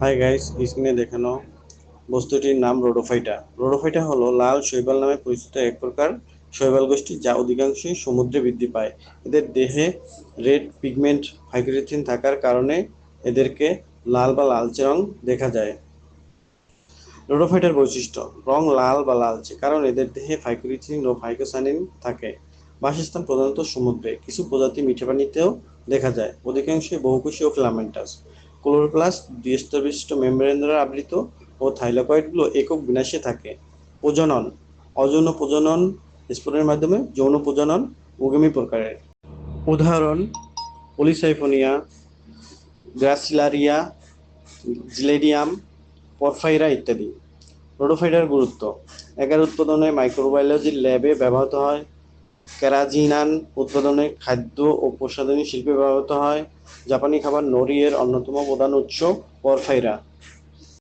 Hi guys স্ক্রিনে দেখানো বস্তুটির নাম রোডোফাইটা। রোডোফাইটা হলো লাল শৈবাল নামে পরিচিত এক প্রকার শৈবাল গোষ্ঠী যা অধিকাংশই সমুদ্রে বৃদ্ধি পায়। এদের দেহে রেড পিগমেন্ট ফাইক্রিথিন থাকার কারণে এদেরকে লাল বা লালচে রং দেখা যায়। রোডোফাইটার বৈশিষ্ট্য, রং লাল বা লালচে, কারণ এদের দেহে ফাইক্রিথিন ও ফাইকোসানিন থাকে। বাসস্থান প্রধানত সমুদ্রে, কিছু প্রজাতি মিঠে পানিতেও দেখা যায়। অধিকাংশই বহুকোষী ও ফিলামেন্টাস ক্লোরোপ্লাস্ট দ্বিস্তরবিশিষ্ট মেমব্রেন দ্বারা আবৃত ও থাইলাকয়েডগুলো একক বিনাশে থাকে। প্রজনন, অযৌন প্রজনন স্পোরের মাধ্যমে যৌন প্রজনন উগামী প্রকারের। উদাহরণ, পলিসাইফোনিয়া, গ্রাসিলারিয়া, জিলেডিয়াম, পরফাইরা ইত্যাদি। রোডোফাইটার গুরুত্ব, এগার উৎপাদনে মাইক্রোবায়োলজির ল্যাবে ব্যবহৃত হয়। ক্যারাজিনান উৎপাদনে খাদ্য ও প্রসাধনী শিল্পে ব্যবহৃত হয়। জাপানি খাবার নরি এর অন্যতম প্রধান উৎস পরফাইরা।